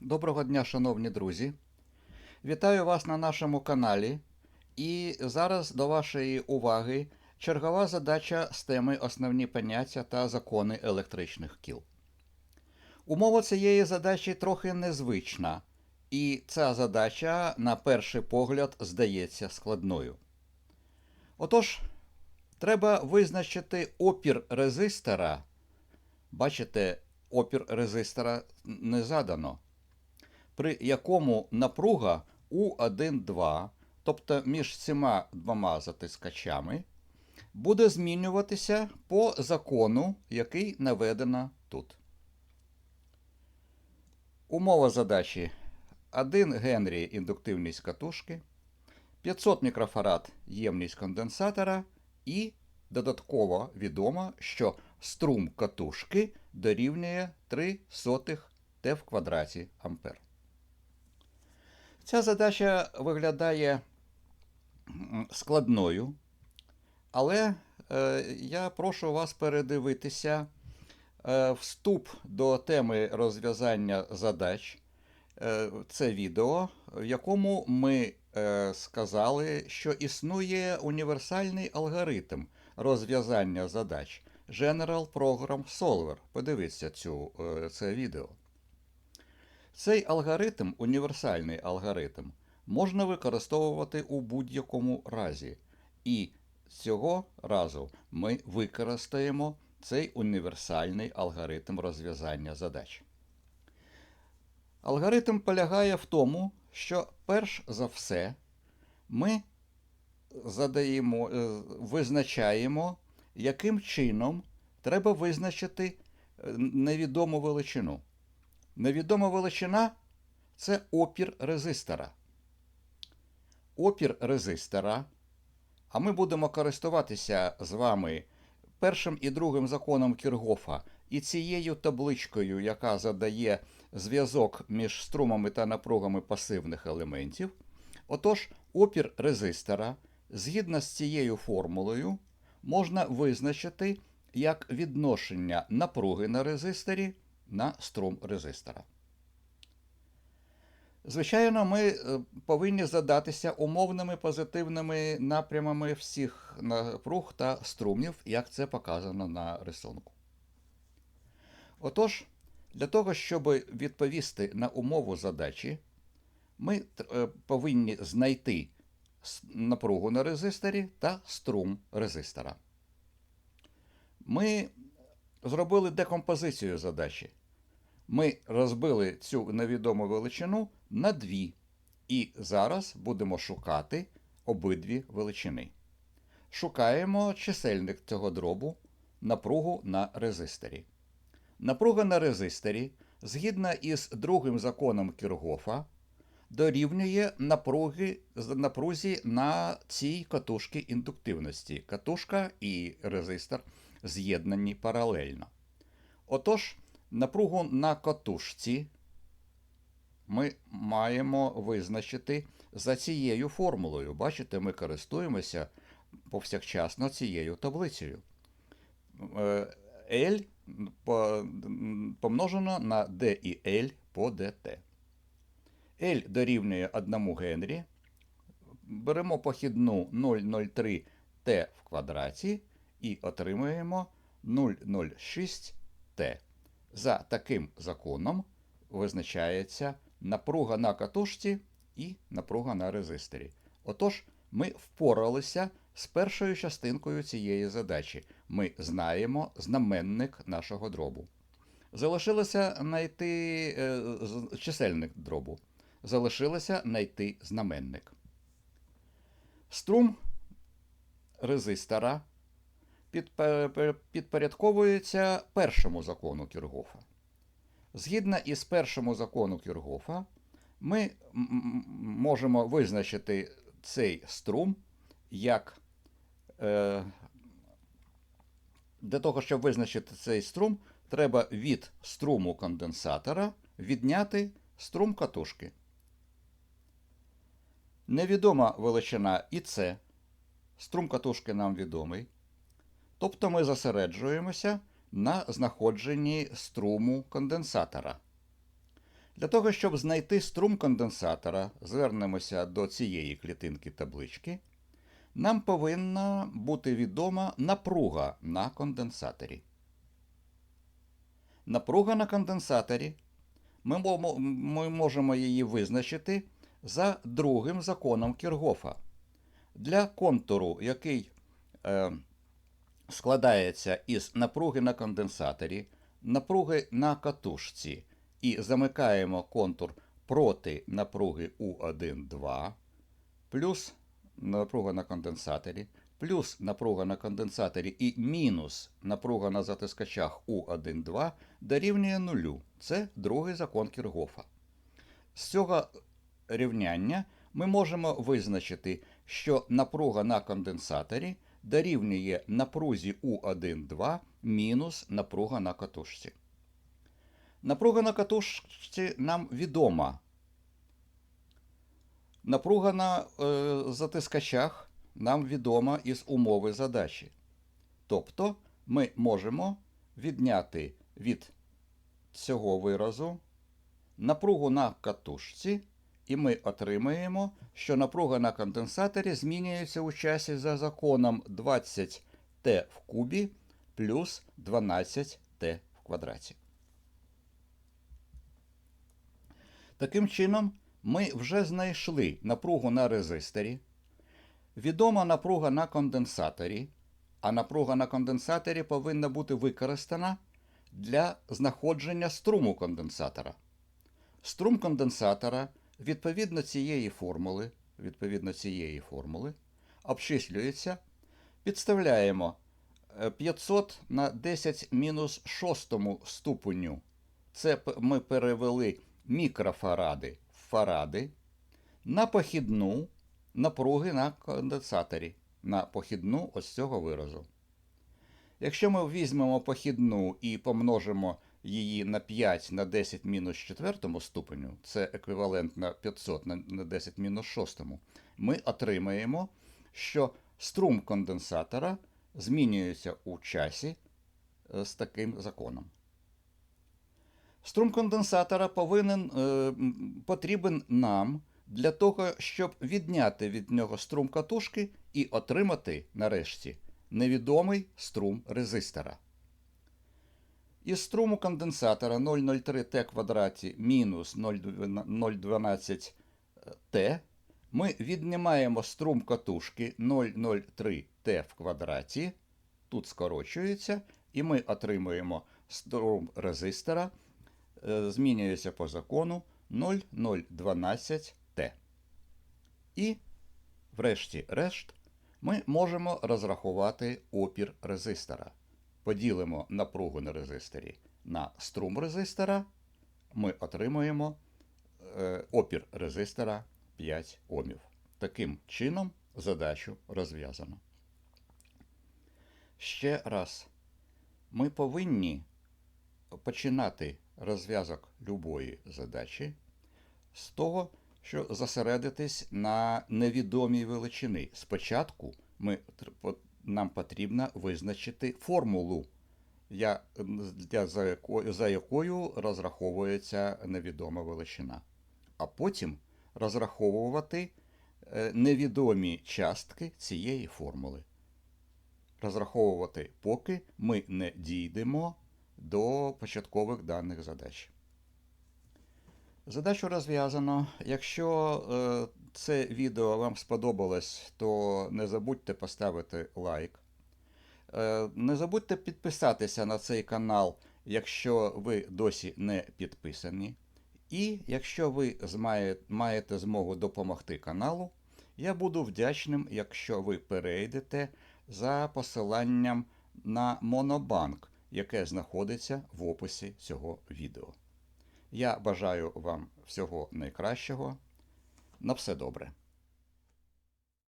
Доброго дня, шановні друзі. Вітаю вас на нашому каналі. І зараз до вашої уваги чергова задача з теми Основні поняття та закони електричних кіл. Умова цієї задачі трохи незвична, і ця задача, на перший погляд, здається складною. Отож, треба визначити опір резистора. Бачите, опір резистора не задано при якому напруга У1,2, тобто між цими двома затискачами, буде змінюватися по закону, який наведено тут. Умова задачі 1 Генрі індуктивність катушки, 500 мікрофарад ємність конденсатора і додатково відомо, що струм катушки дорівнює 3 сотих Т в квадраті ампер. Ця задача виглядає складною, але е, я прошу вас передивитися е, вступ до теми розв'язання задач. Е, це відео, в якому ми сказали, що існує універсальний алгоритм розв'язання задач General Program Solver. Подивіться цю, це відео. Цей алгоритм, універсальний алгоритм, можна використовувати у будь-якому разі. І цього разу ми використаємо цей універсальний алгоритм розв'язання задач. Алгоритм полягає в тому, що перш за все ми задаємо, е, визначаємо, яким чином треба визначити е, невідому величину. Невідома величина це опір резистора. Опір резистора, а ми будемо користуватися з вами першим і другим законом Кіргофа і цією табличкою, яка задає зв'язок між струмами та напругами пасивних елементів. Отож, опір резистора, згідно з цією формулою, можна визначити як відношення напруги на резисторі на струм резистора. Звичайно, ми е, повинні задатися умовними позитивними напрямами всіх напруг та струмів, як це показано на рисунку. Отож, для того, щоб відповісти на умову задачі, ми е, повинні знайти напругу на резисторі та струм резистора. Ми зробили декомпозицію задачі. Ми розбили цю невідому величину на дві. І зараз будемо шукати обидві величини. Шукаємо чисельник цього дробу, напругу на резисторі. Напруга на резисторі, згідно із другим законом Кіргофа, дорівнює напруги, напрузі на цій катушці індуктивності. Катушка і резистор з'єднані паралельно. Отож, напругу на катушці ми маємо визначити за цією формулою. Бачите, ми користуємося повсякчасно цією таблицею. L помножено на D і L по dt. L дорівнює 1 Генрі. Беремо похідну 0,03 Т в квадраті і отримуємо 0,06 Т. За таким законом визначається напруга на катушці і напруга на резисторі. Отож, ми впоралися з першою частинкою цієї задачі. Ми знаємо знаменник нашого дробу. Залишилося знайти е, чисельник дробу. Залишилося знайти знаменник. Струм резистора підпорядковується першому закону Кіргофа. Згідно із першому закону Кіргофа, ми можемо визначити цей струм як е, для того, щоб визначити цей струм, треба від струму конденсатора відняти струм катушки. Невідома величина і це. Струм катушки нам відомий. Тобто ми зосереджуємося на знаходженні струму конденсатора. Для того, щоб знайти струм конденсатора, звернемося до цієї клітинки таблички. Нам повинна бути відома напруга на конденсаторі. Напруга на конденсаторі. Ми, можемо її визначити за другим законом Кіргофа. Для контуру, який е, складається із напруги на конденсаторі, напруги на катушці, і замикаємо контур проти напруги У1,2, плюс напруга на конденсаторі, плюс напруга на конденсаторі і мінус напруга на затискачах У1,2 дорівнює нулю. Це другий закон Кіргофа. З цього рівняння ми можемо визначити, що напруга на конденсаторі дорівнює напрузі У1,2 мінус напруга на катушці. Напруга на катушці нам відома. Напруга на е, затискачах нам відома із умови задачі. Тобто ми можемо відняти від цього виразу напругу на катушці, і ми отримаємо, що напруга на конденсаторі змінюється у часі за законом 20t в кубі плюс 12t в квадраті. Таким чином, ми вже знайшли напругу на резисторі, відома напруга на конденсаторі, а напруга на конденсаторі повинна бути використана для знаходження струму конденсатора. Струм конденсатора відповідно цієї формули, відповідно цієї формули обчислюється, підставляємо е, 500 на 10 мінус 6 ступеню. Це ми перевели мікрофаради в фаради на похідну напруги на конденсаторі, на похідну ось цього виразу. Якщо ми візьмемо похідну і помножимо її на 5 на 10 мінус 4 ступеню, це еквівалент на 500 на на 10 мінус 6, ми отримаємо, що струм конденсатора змінюється у часі е, з таким законом. Струм конденсатора повинен, е, потрібен нам для того, щоб відняти від нього струм катушки і отримати, нарешті, невідомий струм резистора. Із струму конденсатора 0,03Т квадраті мінус 0,12Т ми віднімаємо струм катушки 0,03Т в квадраті, тут скорочується, і ми отримуємо струм резистора, е, змінюється по закону 0,012Т. І, врешті-решт, ми можемо розрахувати опір резистора. Поділимо напругу на резисторі на струм резистора, ми отримуємо е, опір резистора 5 Омів. Таким чином задачу розв'язано. Ще раз, ми повинні починати розв'язок любої задачі з того, що зосередитись на невідомій величини. Спочатку ми, нам потрібно визначити формулу, я, для, за, якою, за якою розраховується невідома величина. А потім розраховувати е, невідомі частки цієї формули. Розраховувати, поки ми не дійдемо до початкових даних задач. Задачу розв'язано. Якщо е, це відео вам сподобалось, то не забудьте поставити лайк. Е, не забудьте підписатися на цей канал, якщо ви досі не підписані. І якщо ви маєте змогу допомогти каналу, я буду вдячним, якщо ви перейдете за посиланням на Монобанк, яке знаходиться в описі цього відео. Я бажаю вам всього найкращого. На все добре.